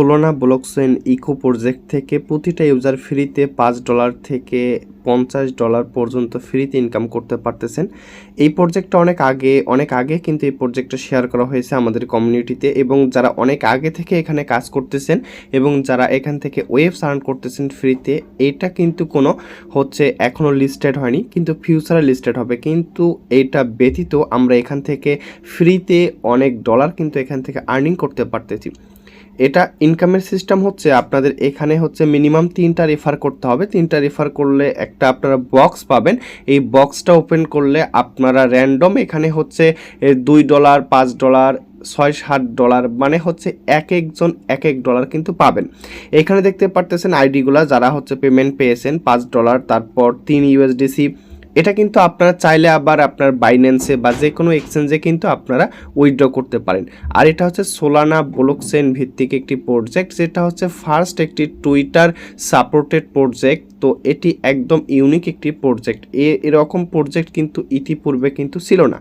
সোলোনা blockchain eco project থেকে প্রতিটা user ফ্রিতে পাঁচ ডলার থেকে পঞ্চাশ ডলার পর্যন্ত ফ্রিতে ইনকাম করতে পারতেছেন। এই প্রজেক্টটা অনেক আগে অনেক আগে কিন্তু এই প্রজেক্টটা শেয়ার করা হয়েছে আমাদের কমিউনিটিতে এবং যারা অনেক আগে থেকে এখানে কাজ করতেছেন এবং যারা এখান থেকে ওয়েবস আর্ন করতেছেন ফ্রিতে, এটা কিন্তু কোনো হচ্ছে এখনও লিস্টেড হয়নি, কিন্তু ফিউচারে লিস্টেড হবে। কিন্তু এটা ব্যতীত আমরা এখান থেকে ফ্রিতে অনেক ডলার কিন্তু এখান থেকে আর্নিং করতে পারতেছি। এটা ইনকামের সিস্টেম হচ্ছে আপনাদের এখানে হচ্ছে মিনিমাম তিনটা রেফার করতে হবে। তিনটা রেফার করলে একটা আপনারা বক্স পাবেন। এই বক্সটা ওপেন করলে আপনারা র্যান্ডম এখানে হচ্ছে দুই ডলার পাঁচ ডলার ছয়, সাত ডলার মানে হচ্ছে এক একজন, এক এক ডলার কিন্তু পাবেন। এখানে দেখতে পারতেছেন আইডিগুলো যারা হচ্ছে পেমেন্ট পেয়েছেন, পাঁচ ডলার তারপর তিন ইউএসডিসি এটা কিন্তু আপনারা চাইলে আবার আপনার বাইন্যান্সে বা যে কোনো এক্সচেঞ্জে কিন্তু আপনারা উইথড্র করতে পারেন। আর এটা হচ্ছে সোলানা ব্লকচেন ভিত্তিক একটি প্রজেক্ট যেটা হচ্ছে ফার্স্ট একটি টুইটার সাপোর্টেড প্রজেক্ট তো এটি একদম ইউনিক একটি প্রজেক্ট এ, এরকম প্রজেক্ট কিন্তু ইতিপূর্বে কিন্তু ছিল না।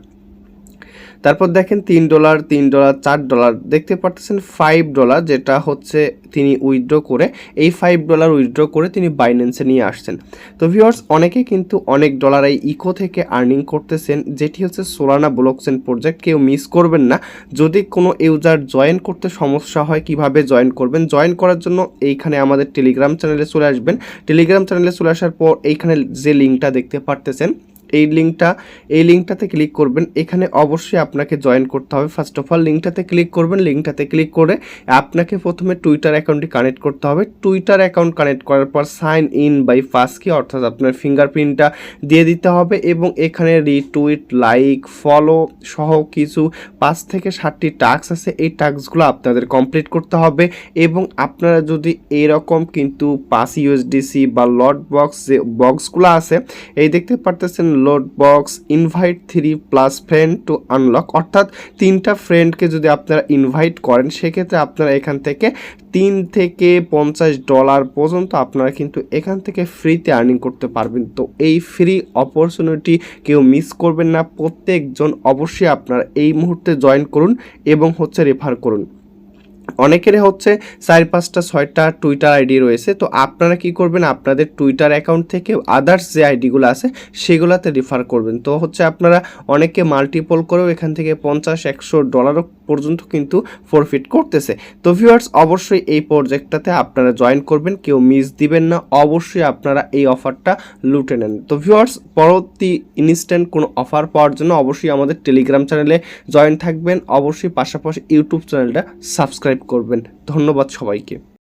তারপর দেখেন তিন ডলার তিন ডলার, চার ডলার। দেখতে পারতেছেন ফাইভ ডলার, যেটা হচ্ছে তিনি উইথড্র করে, এই ফাইভ ডলার উইথড্র করে তিনি বাইন্যান্সে নিয়ে আসছেন। তো ভিউয়ার্স অনেকে কিন্তু অনেক ডলার এই ইকো থেকে আর্নিং করতেছেন, যেটি হচ্ছে সোলানা ব্লকচেন প্রজেক্ট কেউ মিস করবেন না। যদি কোনো ইউজার জয়েন করতে সমস্যা হয়, কীভাবে জয়েন করবেন? জয়েন করার জন্য এইখানে আমাদের টেলিগ্রাম চ্যানেলে চলে আসবেন। টেলিগ্রাম চ্যানেলে চলে আসার পর এইখানে যে লিঙ্কটা দেখতে পারতেছেন এই লিঙ্কটা, এই লিঙ্কটাতে ক্লিক করবেন। এখানে অবশ্যই আপনাকে জয়েন করতে হবে। ফার্স্ট অফ অল লিঙ্কটাতে ক্লিক করবেন। লিঙ্কটাতে ক্লিক করে আপনাকে প্রথমে টুইটার অ্যাকাউন্টটি কানেক্ট করতে হবে। টুইটার অ্যাকাউন্ট কানেক্ট করার পর সাইন ইন বাই ফার্স্ট কি অর্থাৎ আপনার ফিঙ্গারপ্রিন্টটা দিয়ে দিতে হবে এবং এখানে রিটুইট লাইক ফলো সহ কিছু পাঁচ থেকে ষাটটি টাস্ক আছে। এই টাস্কগুলো আপনাদের কমপ্লিট করতে হবে এবং আপনারা যদি এরকম কিন্তু পাঁচ ইউএসডিসি বা লট বক্স যে বক্সগুলো আছে, এই দেখতে পারতেছেন load box invite three plus friend to unlock অর্থাৎ তিনটা ফ্রেন্ডকে যদি আপনারা ইনভাইট করেন, সেক্ষেত্রে আপনারা এখান থেকে তিন থেকে পঞ্চাশ ডলার পর্যন্ত আপনারা কিন্তু এখান থেকে ফ্রিতে আর্নিং করতে পারবেন। তো এই ফ্রি অপরচুনিটি কেউ মিস করবেন না। প্রত্যেকজন অবশ্যই আপনারা এই মুহূর্তে জয়েন করুন এবং হচ্ছে রেফার করুন। অনেকেরই হচ্ছে চার পাঁচটা, ছয়টা টুইটার আইডি রয়েছে। তো আপনারা কি করবেন? আপনাদের টুইটার অ্যাকাউন্ট থেকে আদার্স যে আইডিগুলো আছে, সেগুলোতে রেফার করবেন। তো হচ্ছে আপনারা অনেকে মাল্টিপল করেও এখান থেকে পঞ্চাশ, একশো ডলারও পর্যন্ত কিন্তু ফরফিট করতেছে। তো ভিউয়ার্স অবশ্যই এই প্রজেক্টটাতে আপনারা জয়েন করবেন, কেউ মিস দিবেন না, অবশ্যই আপনারা এই অফারটা লুটে নেন। তো ভিউয়ার্স পরবর্তী ইনস্ট্যান্ট কোনো অফার পাওয়ার জন্য অবশ্যই আমাদের টেলিগ্রাম চ্যানেলে জয়েন থাকবেন, অবশ্যই পাশাপাশি ইউটিউব চ্যানেলটা সাবস্ক্রাইব করবেন। ধন্যবাদ সবাইকে।